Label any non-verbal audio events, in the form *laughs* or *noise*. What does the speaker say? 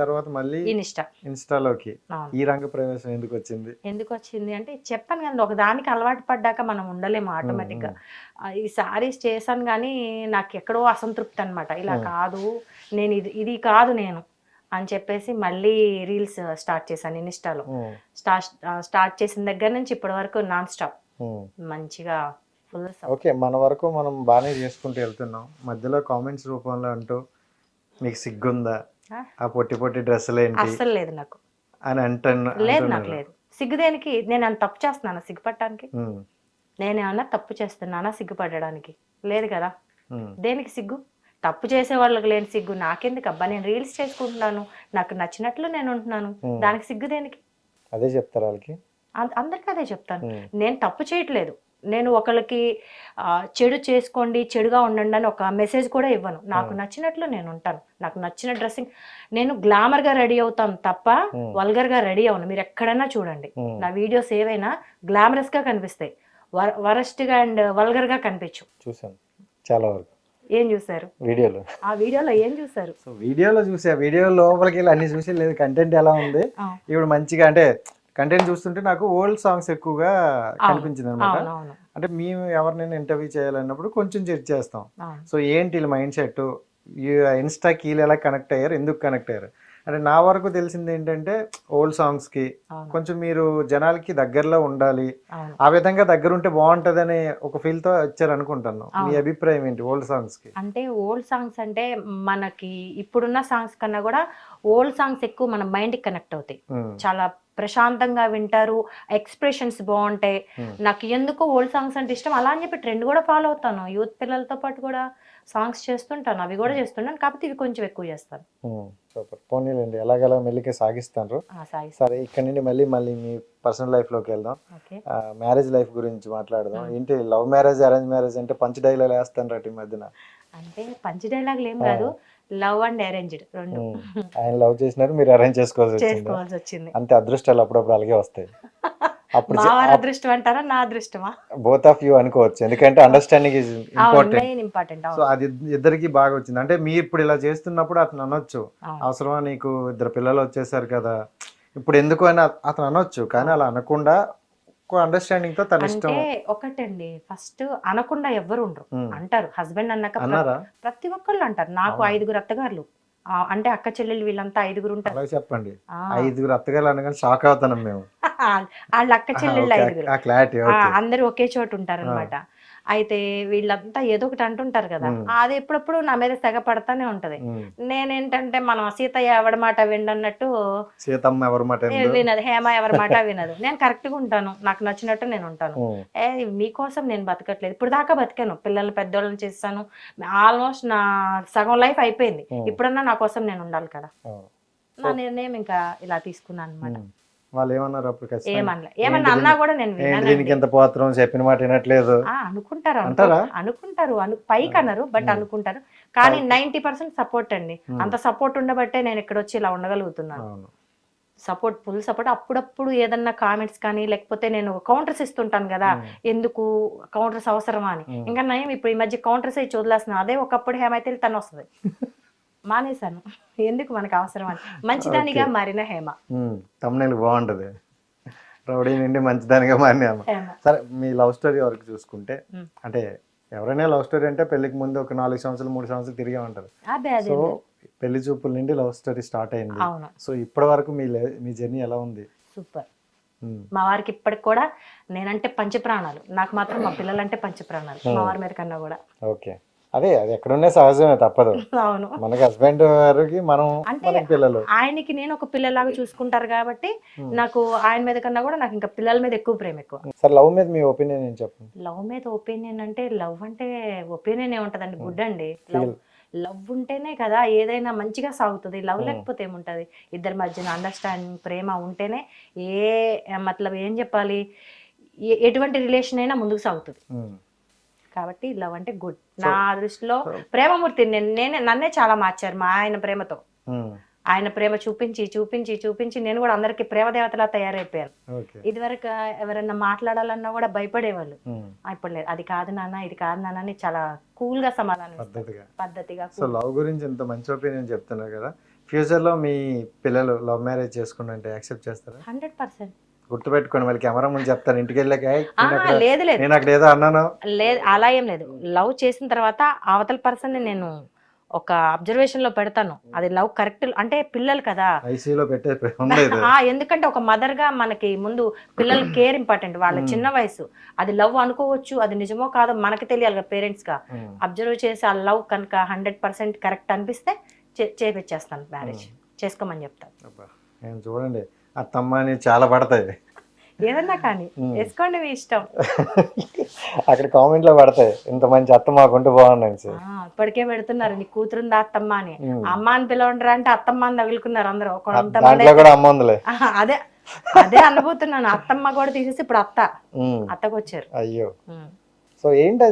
తర్వాత మళ్ళీ ఇన్స్టా ఇన్స్టాలోకి. ఈ రంగ ప్రవేశం ఎందుకు వచ్చింది? ఎందుకు వచ్చింది అంటే చెప్పాను కానీ ఒక దానికి అలవాటు పడ్డాక మనం ఉండలేము ఆటోమేటిక్గా. ఈ సారీస్ చేశాను కానీ నాకు ఎక్కడో అసంతృప్తి అనమాట ఇలా. కాదు నేను ఇది ఇది కాదు నేను అని చెప్పేసి మళ్ళీ రీల్స్ స్టార్ట్ చేశాను ఇన్స్టాలో. స్టార్ట్ స్టార్ట్ చేసిన దగ్గర నుంచి ఇప్పటి వరకు నాన్ స్టాప్. మంచిగా ఫుల్ ఓకే మన వరకు మనం బాగానే చేసుకుంటూ వెళ్తున్నాం. మధ్యలో కామెంట్స్ రూపంలో అంటూ నీకు సిగ్గుందా? ఆ? పొట్టి పొట్టి డ్రెస్సులు ఏంటి? అస్సలు లేదు నాకు. అని అంటున్నా లేదు నాకు లేదు. సిగ్గు దేనికి నేను అంత తప్పు చేస్తున్నాను సిగ్గుపడటానికి? ఉమ్, నేను ఏమన్నా తప్పు చేస్తున్నానా సిగ్గుపడడానికి? లేదు కదా. దేనికి సిగ్గు? తప్పు చేసే వాళ్ళకి లేని సిగ్గు. నాకెందుకు అబ్బా? నేను రీల్స్ చేసుకుంటున్నాను. నాకు నచ్చినట్లు నేను ఉంటున్నాను. దానికి సిగ్గు దేనికి? అదే చెప్తారు వాళ్ళకి. అందరికీ అదే చెప్తాను. నేను తప్పు చేయట్లేదు. నేను ఒకరికి ఆ, చెడు చేసుకోండి చెడుగా ఉండండి అని ఒక మెసేజ్ కూడా ఇవ్వను. నాకు. నచ్చినట్లు నేను ఉంటాను. నాకు నచ్చిన డ్రెస్సింగ్. నేను గ్లామర్గా రెడీ అవుతాను తప్ప Hmm. వల్గర్గా రెడీ అవును మీరు ఎక్కడైనా చూడండి. నా వీడియోస్ ఏవైనా గ్లామరస్గా కనిపిస్తాయి. వరస్ట్గా అండ్ వల్గర్గా కనిపించు. చూసాను చాలా వరకు. ఏం చూసారు వీడియోలో. ఆ వీడియోలో ఏం చూసారు సో వీడియోలో చూసా వీడియో లోపలికి వెళ్ళి అన్ని చూసి లేదు కంటెంట్ ఎలా ఉంది. ఇప్పుడు మంచిగా అంటే కంటెంట్ చూస్తుంటే నాకు ఓల్డ్ సాంగ్స్ ఎక్కువగా కనిపించింది అనమాట అంటే మేము ఎవరినైనా ఇంటర్వ్యూ చేయాలన్నప్పుడు కొంచెం చెక్ చేస్తాం. సో ఏంటి వీళ్ళ మైండ్ సెట్? ఇన్స్టాకి వీళ్ళు ఎలా కనెక్ట్ అయ్యారు? ఎందుకు కనెక్ట్ అయ్యారు? అంటే నా వరకు తెలిసింది ఏంటంటే ఓల్డ్ సాంగ్స్కి అవును. కొంచెం మీరు జనాలకి దగ్గరలో ఉండాలి. ఆ విధంగా దగ్గర ఉంటే బాగుంటదని ఒక ఫీల్తో వచ్చారు అనుకుంటాను మీ. అభిప్రాయం ఏంటి ఓల్డ్ సాంగ్స్కి? అంటే ఓల్డ్ సాంగ్స్ అంటే మనకి ఇప్పుడున్న సాంగ్స్ కన్నా కూడా ఓల్డ్ సాంగ్స్ ఎక్కువ మన మైండ్కి కనెక్ట్ అవుతాయి. చాలా ప్రశాంతంగా వింటారు ఎక్స్ప్రెషన్స్ బాగుంటాయి. Hmm. నాకు ఎందుకో ఓల్డ్ సాంగ్స్ అంటే ఇష్టం. అలా అని చెప్పి ట్రెండ్ కూడా ఫాలో అవుతాను. యూత్ పిల్లలతో పాటు కూడా సాంగ్స్ చేస్తుంటాను. అవి కూడా చేస్తుంటాను. కాకపోతే ఇవి కొంచెం ఎక్కువ చేస్తాను. సూపర్ పోనీలేండి. ఎలాగలా మెల్లికే సాయి సరే ఇక్కడ నుండి మళ్ళీ మళ్ళీ మీ పర్సనల్ లైఫ్లోకి వెళ్దాం. మ్యారేజ్ లైఫ్ గురించి మాట్లాడదాం. ఏంటి లవ్ మ్యారేజ్ అరేంజ్ మ్యారేజ్ అంటే పంచ్ డైలాగ్ వేస్తాను రా ఈ మధ్యన? అంటే పంచి డైలాగులు ఏం కాదు లవ్ అండ్ అరేంజ్డ్ రెండు. ఆయన లవ్ చేసినారు మీరు అరేంజ్ చేసుకోవాల్సి వచ్చింది? చేసుకోవాల్సి వచ్చింది. అంతే అదృష్టాలు అప్పుడప్పుడు అలాగే వస్తాయి. అప్పుడు అదృష్టం అంటారా నా అదృష్టమా? బోత్ ఆఫ్ యూ అనుకోవచ్చు. ఎందుకంటే అండర్స్టాండింగ్ ఇస్ ఇంపార్టెంట్ సో అది ఇద్దరికి బాగా వచ్చింది. అంటే మీరు ఇప్పుడు ఇలా చేస్తున్నప్పుడు అతను అనొచ్చు. అవసరమా నీకు? ఇద్దరు పిల్లలు వచ్చేసారు కదా. ఇప్పుడు ఎందుకు అని అత- అతను అనొచ్చు. కానీ అలా అనకుండా అండర్స్టాండింగ్తో తన ఇష్టం. అంటే ఒకటండి. ఫస్ట్ అనకుండా ఎవ్వరు ఉండరు. అంటారు. హస్బెండ్ అన్నాక ప్రతి ఒక్కళ్ళు అంటారు. నాకు? ఐదుగురు అత్తగారులు. అంటే అక్క చెల్లెలు వీళ్ళంతా ఐదుగురు ఉంటారు. చెప్పండి. ఐదుగురు అత్తగారు అనగానే షాక్ అవుతున్నాం మేము. *laughs* వాళ్ళ అక్క *laughs* చెల్లెళ్ళు ఐదుగురు. అందరూ ఒకే చోటు ఉంటారు అనమాట అయితే వీళ్ళంతా ఏదో ఒకటి అంటుంటారు కదా. అది ఎప్పుడప్పుడు నా మీద తెగ పడతానే ఉంటది. నేనేంటంటే మనం సీతయ్య ఎవడి మాట విండన్నట్టు సీతమ్మ ఎవరి మాట? వినదు. హేమ ఎవరి మాట *laughs* వినదు. నేను కరెక్ట్గా ఉంటాను. నాకు నచ్చినట్టు నేను ఉంటాను. ఏ మీకోసం నేను బతకట్లేదు. ఇప్పుడు దాకా బతికాను. పిల్లలు పెద్దోళ్ళని చేస్తాను. ఆల్మోస్ట్ నా సగం లైఫ్ అయిపోయింది. ఇప్పుడన్నా నా కోసం నేను ఉండాలి కదా. నా నిర్ణయం ఇంకా ఇలా తీసుకున్నాను అనమాట. వాళ్ళు ఏమన్నారు అప్పుడు ఏమన్నా ఏంటి అన్నా కూడా నేను దీనికి ఎంత పోత్రం చెప్పిన మాట వినట్లేదు. ఆ, అనుకుంటారు అనుకో- అంటారా? అనుకుంటారు అను పైకి అన్నారు బట్. అనుకుంటారు. కానీ. నైన్టీ పర్సెంట్ సపోర్ట్ అండి. అంత సపోర్ట్ ఉండబట్టే నేను ఇక్కడ వచ్చి ఇలా ఉండగలుగుతున్నాను. Support full support. అప్పుడప్పుడు ఏదన్నా కామెంట్స్ కానీ లేకపోతే నేను కౌంటర్స్ ఇస్తుంటాను కదా ఎందుకు కౌంటర్స్ అవసరమా అని. ఇంకా నయం ఇప్పుడు ఈ మధ్య కౌంటర్స్ ఇచ్చి వదిలేస్తున్నాను అదే ఒకప్పుడు హేమైతే తను వస్తుంది *laughs* మానేశాను. ఎందుకు మనకు అవసరం అని? మంచిదానిగా. మారిన హేమ. thumbnail బాగుంటది. రౌడీ నుండి మంచిదానిగా మారినాము హేమ. సరే మీ లవ్ స్టోరీ వరకు చూసుకుంటే. అంటే ఎవరైనా లవ్ స్టోరీ అంటే పెళ్ళికి ముందు ఒక నాలుగు సంవత్సరాలు మూడు సంవత్సరాలు తిరిగే ఉంటారు. సో పెళ్ళి చూపుల నుండి లవ్ స్టోరీ స్టార్ట్ అయింది. సో ఇప్పటి వరకు మీ మీ జర్నీ ఎలా ఉంది? సూపర్. మా వారికి ఇప్పటికి కూడా నేనంటే పంచప్రాణాలు. నాకు మాత్రం మా పిల్లలంటే పంచప్రాణాలు. మా వారి మీద కన్నా కూడా. ఓకే. అదే అది ఎక్కడున్నా సహజమే తప్పదు. అవును. మనకి హస్బెండ్ గారికి మనం అంటే పిల్లలు. ఆయనకి నేను ఒక పిల్లలాగా చూసుకుంటారు కాబట్టి. నాకు ఆయన మీద కన్నా కూడా నాకు ఇంకా పిల్లల మీద ఎక్కువ ప్రేమ ఎక్కువ. సార్ లవ్ మీద మీ ఒపీనియన్ ఏం చెప్పండి? లవ్ మీద ఒపీనియన్ అంటే లవ్ అంటే ఒపీనియన్ ఏముంటదండి గుడ్ అండి లవ్. లవ్ ఉంటేనే కదా ఏదైనా మంచిగా సాగుతుంది లవ్. లేకపోతే ఏముంటది? ఇద్దరి మధ్యన అండర్స్టాండింగ్ ప్రేమ ఉంటేనే ఏ మతలబ్ ఏం చెప్పాలి? ఎటువంటి రిలేషన్ అయినా ముందుకు సాగుతుంది. కాబట్టి లవ్ అంటే గుడ్. నా దృష్టిలో ప్రేమమూర్తి నేను నేనే నన్నే చాలా మార్చారు మా ఆయన ప్రేమతో. ఆయన ప్రేమ చూపించి చూపించి చూపించి నేను కూడా అందరికి ప్రేమ దేవతలా తయారైపోయాను. ఓకే. ఇదివరకు ఎవరైనా మాట్లాడాలన్నా కూడా భయపడేవాళ్ళు. ఇప్పుడు లేదు అది కాదు నాన్న ఇది కాదు నాన్న అని చాలా కూల్గా సమాధానం పద్ధతిగా. సో లవ్ గురించి ఇంత మంచి ఒపీనియన్ చెప్తున్నారు కదా. ఫ్యూచర్లో మీ పిల్లలు లవ్ మ్యారేజ్ చేసుకుంటే యాక్సెప్ట్ చేస్తారా? Hundred percent. గుర్తుపెట్టుకోండి మళ్ళీ కెమెరా ముందు చెప్తాను. ఇంటికి వెళ్ళాక "ఏయ్, నేను అక్కడ- లేదు లేదు. నేను అక్కడ ఏదో అన్నాను. లేదు అలా ఏం లేదు. లవ్ చేసిన తర్వాత అవతల పర్సన్ నేను ఒక అబ్జర్వేషన్లో పెడతాను అది లవ్ కరెక్ట్ అంటే పిల్లలు కదా. ఐసీలో పెట్టే *laughs* ఎందుకంటే ఒక మదర్గా మనకి ముందు పిల్లల కేర్ ఇంపార్టెంట్. వాళ్ళ చిన్న వయసు. అది లవ్ అనుకోవచ్చు అది నిజమో కాదో మనకి తెలియాలి కదా పేరెంట్స్గా. అబ్జర్వ్ చేసి ఆ లవ్ కనుక హండ్రెడ్ పర్సెంట్ కరెక్ట్ అనిపిస్తే చేపించేస్తాను మ్యారేజ్. చేసుకోమని చెప్తాను. చూడండి. అత్తమ్మ అని చాలా పడతాయి. ఏదన్నా కానీ వేసుకోండి మీ ఇష్టం. అక్కడ కామెంట్లో పడతాయి. ఇంత మంచి అత్త మాకుంటూ ఆ, ఇప్పటికే పెడుతున్నారు నీ కూతురుందా అత్తమ్మ అని. అమ్మ అని పిలవంటారా అంటే అత్తమ్మ అని తగులుకున్నారు అందరూ. కొంతమంది కూడా అమ్మ ఉందిలే. అదే అదే అనుభూతున్నాను. అత్తమ్మ కూడా తీసేసి ఇప్పుడు అత్త. అత్తకు వచ్చారు అయ్యో. సో ఏంటి